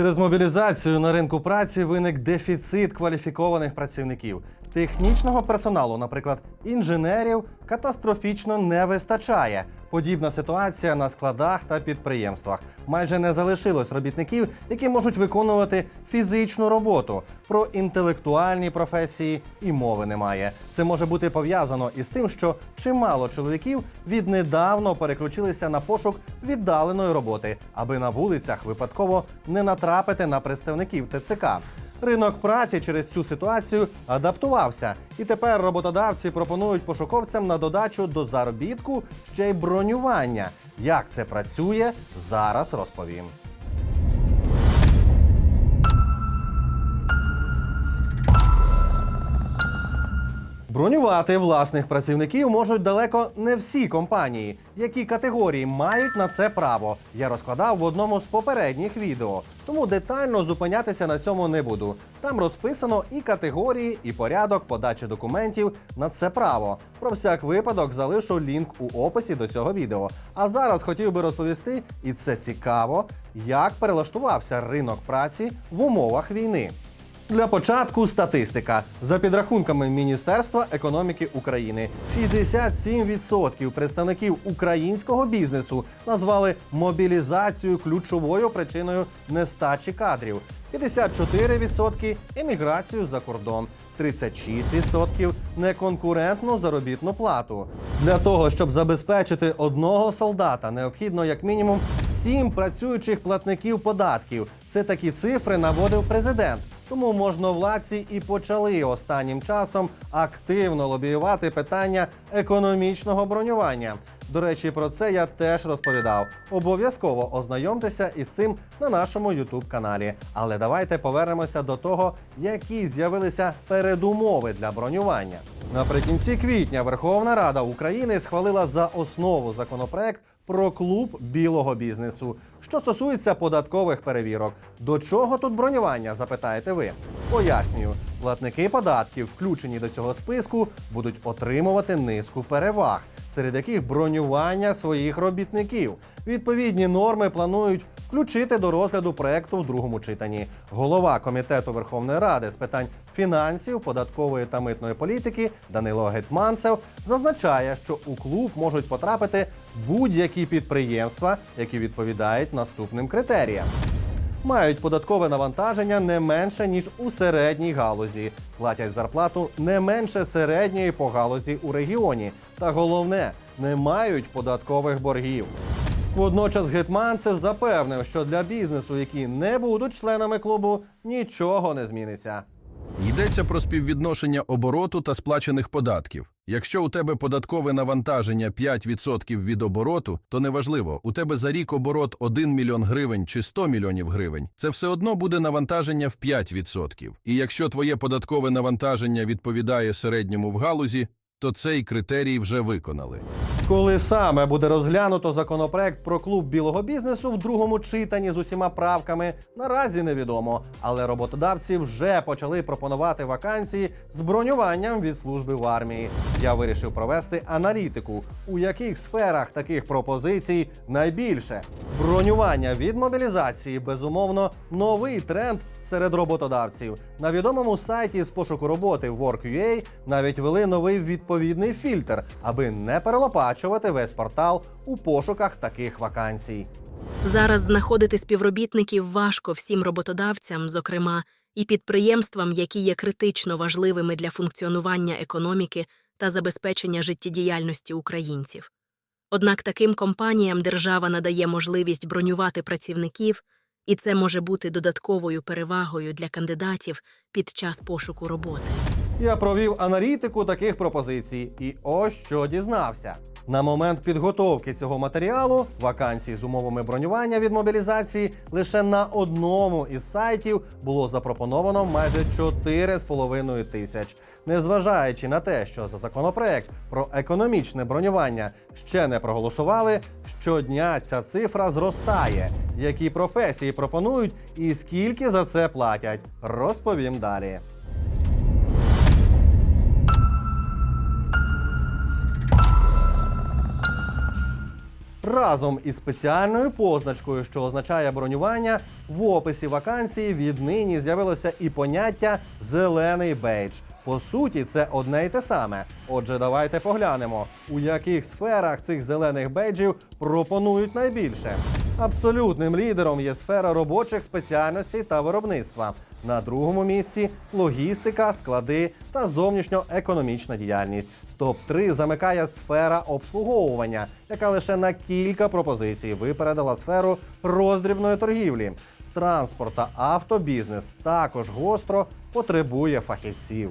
Через мобілізацію на ринку праці виник дефіцит кваліфікованих працівників. Технічного персоналу, наприклад, інженерів, катастрофічно не вистачає. Подібна ситуація на складах та підприємствах. Майже не залишилось робітників, які можуть виконувати фізичну роботу. Про інтелектуальні професії і мови немає. Це може бути пов'язано із тим, що чимало чоловіків віднедавно переключилися на пошук віддаленої роботи, аби на вулицях випадково не натрапити на представників ТЦК. Ринок праці через цю ситуацію адаптувався, і тепер роботодавці пропонують пошуковцям на додачу до заробітку ще й бронювання. Як це працює, зараз розповім. Бронювати власних працівників можуть далеко не всі компанії. Які категорії мають на це право? Я розкладав в одному з попередніх відео, тому детально зупинятися на цьому не буду. Там розписано і категорії, і порядок подачі документів на це право. Про всяк випадок залишу лінк у описі до цього відео. А зараз хотів би розповісти, і це цікаво, як перелаштувався ринок праці в умовах війни. Для початку статистика. За підрахунками Міністерства економіки України, 67% представників українського бізнесу назвали мобілізацію ключовою причиною нестачі кадрів. 54% еміграцію за кордон. 36% неконкурентну заробітну плату. Для того, щоб забезпечити одного солдата, необхідно як мінімум 7 працюючих платників податків. Це такі цифри наводив президент. Тому можновладці і почали останнім часом активно лобіювати питання економічного бронювання. До речі, про це я теж розповідав. Обов'язково ознайомтеся із цим на нашому youtube каналі. Але давайте повернемося до того, які з'явилися передумови для бронювання. Наприкінці квітня Верховна Рада України схвалила за основу законопроект про клуб білого бізнесу. Що стосується податкових перевірок, до чого тут бронювання? Запитаєте ви? Пояснюю, платники податків, включені до цього списку, будуть отримувати низку переваг, серед яких бронювання своїх робітників. Відповідні норми планують включити до розгляду проекту в другому читанні. Голова комітету Верховної Ради з питань фінансів, податкової та митної політики Данило Гетманцев зазначає, що у клуб можуть потрапити будь-які підприємства, які відповідають наступним критеріям. Мають податкове навантаження не менше ніж у середній галузі, платять зарплату не менше середньої по галузі у регіоні. Та головне, не мають податкових боргів. Водночас Гетманцев запевнив, що для бізнесу, які не будуть членами клубу, нічого не зміниться. Йдеться про співвідношення обороту та сплачених податків. Якщо у тебе податкове навантаження 5% від обороту, то неважливо, у тебе за рік оборот 1 мільйон гривень чи 100 мільйонів гривень, це все одно буде навантаження в 5%. І якщо твоє податкове навантаження відповідає середньому в галузі, то цей критерій вже виконали. Коли саме буде розглянуто законопроект про клуб білого бізнесу в другому читанні з усіма правками, наразі невідомо. Але роботодавці вже почали пропонувати вакансії з бронюванням від служби в армії. Я вирішив провести аналітику, у яких сферах таких пропозицій найбільше. Бронювання від мобілізації безумовно новий тренд серед роботодавців. На відомому сайті з пошуку роботи Work.ua навіть вели новий відповідний фільтр, аби не перелопачувати весь портал у пошуках таких вакансій. Зараз знаходити співробітників важко всім роботодавцям, зокрема і підприємствам, які є критично важливими для функціонування економіки та забезпечення життєдіяльності українців. Однак таким компаніям держава надає можливість бронювати працівників, і це може бути додатковою перевагою для кандидатів під час пошуку роботи. Я провів аналітику таких пропозицій, і ось що дізнався. На момент підготовки цього матеріалу вакансій з умовами бронювання від мобілізації лише на одному із сайтів було запропоновано майже 4,5 тисяч. Незважаючи на те, що за законопроект про економічне бронювання ще не проголосували, щодня ця цифра зростає. Які професії пропонують і скільки за це платять, розповім далі. Разом із спеціальною позначкою, що означає бронювання, в описі вакансії віднині з'явилося і поняття зелений бейдж. По суті, це одне й те саме. Отже, давайте поглянемо, у яких сферах цих зелених бейджів пропонують найбільше. Абсолютним лідером є сфера робочих спеціальностей та виробництва. На другому місці логістика, склади та зовнішньоекономічна діяльність. Топ-3 замикає сфера обслуговування, яка лише на кілька пропозицій випередила сферу роздрібної торгівлі. Транспорт та автобізнес також гостро потребує фахівців.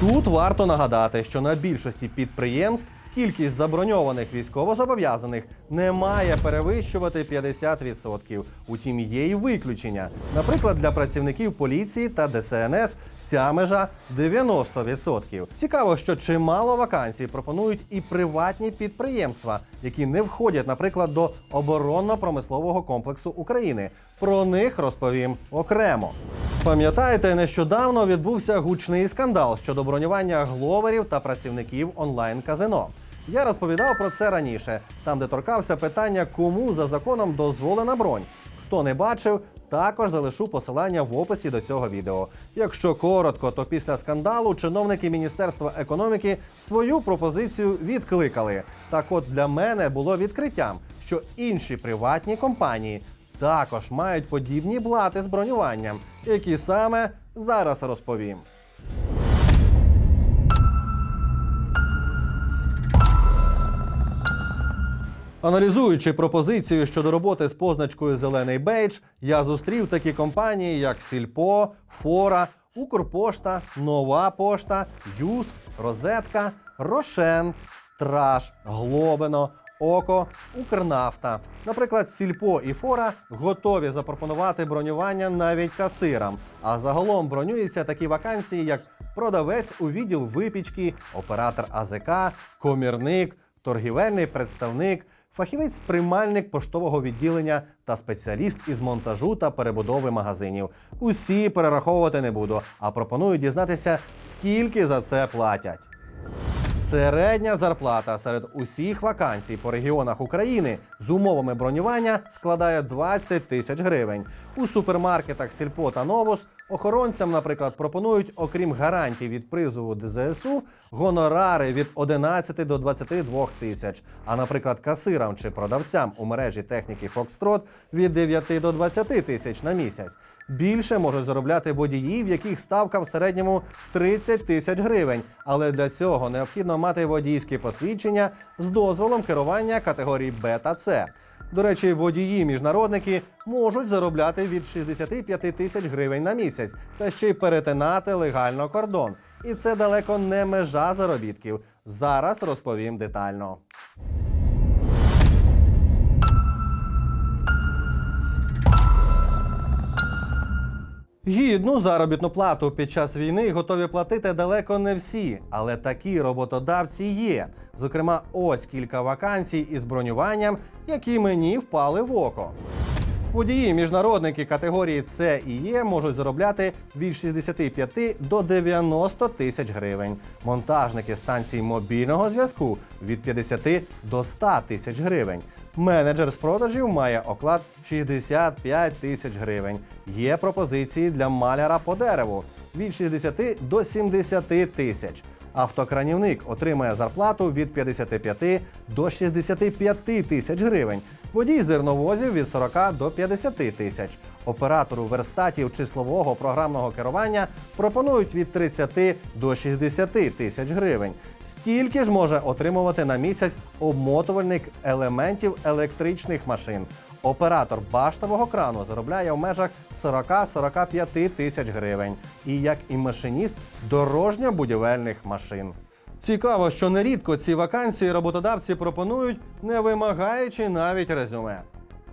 Тут варто нагадати, що на більшості підприємств кількість заброньованих військовозобов'язаних не має перевищувати 50%. Утім, є й виключення. Наприклад, для працівників поліції та ДСНС ця межа 90%. Цікаво, що чимало вакансій пропонують і приватні підприємства, які не входять, наприклад, до оборонно-промислового комплексу України. Про них розповім окремо. Пам'ятаєте, нещодавно відбувся гучний скандал щодо бронювання гловерів та працівників онлайн-казино. Я розповідав про це раніше, там, де торкався питання, кому за законом дозволена бронь. Хто не бачив, також залишу посилання в описі до цього відео. Якщо коротко, то після скандалу чиновники Міністерства економіки свою пропозицію відкликали. Так от для мене було відкриттям, що інші приватні компанії також мають подібні блати з бронюванням, які саме зараз розповім. Аналізуючи пропозицію щодо роботи з позначкою Зелений бейдж, я зустрів такі компанії, як Сільпо, Фора, Укрпошта, Нова Пошта, Юск, Розетка, Рошен, Траш, Глобино, Око, Укрнафта. Наприклад, Сільпо і Фора готові запропонувати бронювання навіть касирам. А загалом бронюються такі вакансії, як продавець у відділ випічки, оператор АЗК, комірник, торгівельний представник, фахівець-приймальник поштового відділення та спеціаліст із монтажу та перебудови магазинів. Усі перераховувати не буду, а пропоную дізнатися, скільки за це платять. Середня зарплата серед усіх вакансій по регіонах України з умовами бронювання складає 20 тисяч гривень. У супермаркетах Сільпо та Новус охоронцям, наприклад, пропонують, окрім гарантій від призову ДЗСУ, гонорари від 11 до 22 тисяч. А, наприклад, касирам чи продавцям у мережі техніки Фокстрот від 9 до 20 тисяч на місяць. Більше можуть заробляти водії, в яких ставка в середньому 30 тисяч гривень. Але для цього необхідно мати водійське посвідчення з дозволом керування категорій Б та С. До речі, водії-міжнародники можуть заробляти від 65 тисяч гривень на місяць та ще й перетинати легально кордон. І це далеко не межа заробітків. Зараз розповім детально. Гідну заробітну плату під час війни готові платити далеко не всі, але такі роботодавці є. Зокрема, ось кілька вакансій із бронюванням, які мені впали в око. Водії міжнародники категорії С і Е можуть заробляти від 65 до 90 тисяч гривень. Монтажники станцій мобільного зв'язку від 50 до 100 тисяч гривень. Менеджер з продажів має оклад 65 тисяч гривень. Є пропозиції для маляра по дереву від 60 до 70 тисяч. Автокранівник отримає зарплату від 55 до 65 тисяч гривень. Водій зерновозів від 40 до 50 тисяч. Оператору верстатів числового програмного керування пропонують від 30 до 60 тисяч гривень. Стільки ж може отримувати на місяць обмотувальник елементів електричних машин. Оператор баштового крану заробляє в межах 40-45 тисяч гривень. І як і машиніст дорожньо-будівельних машин. Цікаво, що нерідко ці вакансії роботодавці пропонують, не вимагаючи навіть резюме.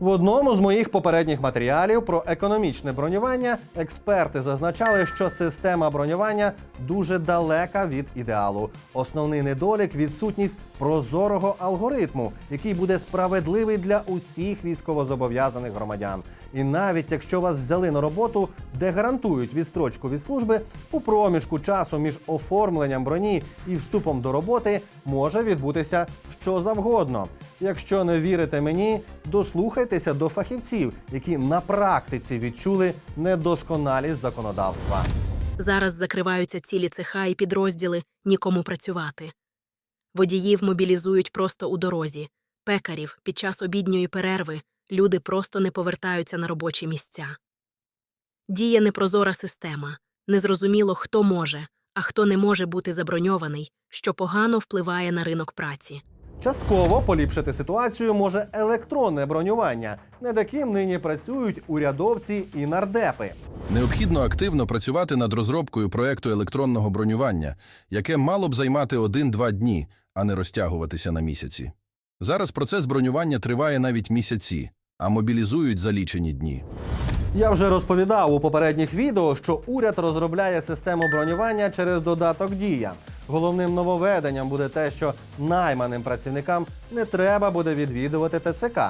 В одному з моїх попередніх матеріалів про економічне бронювання експерти зазначали, що система бронювання дуже далека від ідеалу. Основний недолік відсутність прозорого алгоритму, який буде справедливий для усіх військовозобов'язаних громадян. І навіть якщо вас взяли на роботу, де гарантують відстрочку від служби, у проміжку часу між оформленням броні і вступом до роботи може відбутися що завгодно. Якщо не вірите мені, дослухайтеся до фахівців, які на практиці відчули недосконалість законодавства. Зараз закриваються цілі цеха і підрозділи нікому працювати. Водіїв мобілізують просто у дорозі, пекарів під час обідньої перерви люди просто не повертаються на робочі місця. Діє непрозора система, незрозуміло, хто може, а хто не може бути заброньований, що погано впливає на ринок праці. Частково поліпшити ситуацію може електронне бронювання, над яким нині працюють урядовці і нардепи. Необхідно активно працювати над розробкою проекту електронного бронювання, яке мало б займати один-два дні, а не розтягуватися на місяці. Зараз процес бронювання триває навіть місяці, а мобілізують за лічені дні. Я вже розповідав у попередніх відео, що уряд розробляє систему бронювання через додаток Дія. Головним нововведенням буде те, що найманим працівникам не треба буде відвідувати ТЦК.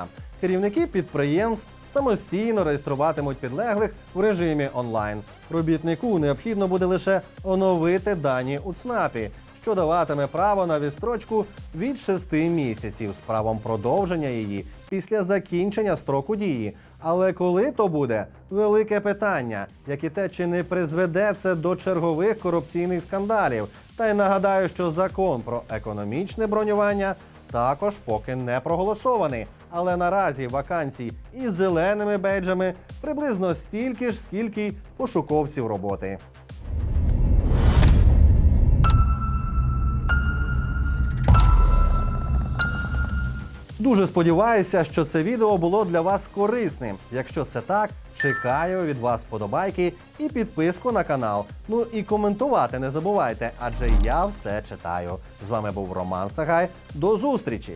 Керівники підприємств самостійно реєструватимуть підлеглих в режимі онлайн. Робітнику необхідно буде лише оновити дані у ЦНАПі, що даватиме право на відстрочку від 6 місяців з правом продовження її після закінчення строку дії. Але коли то буде велике питання, як і те, чи не призведе це до чергових корупційних скандалів. Та й нагадаю, що закон про економічне бронювання також поки не проголосований. Але наразі вакансій із зеленими бейджами приблизно стільки ж, скільки й пошуковців роботи. Дуже сподіваюся, що це відео було для вас корисним. Якщо це так, чекаю від вас подобайки і підписку на канал. Ну і коментувати не забувайте, адже я все читаю. З вами був Роман Сагай. До зустрічі!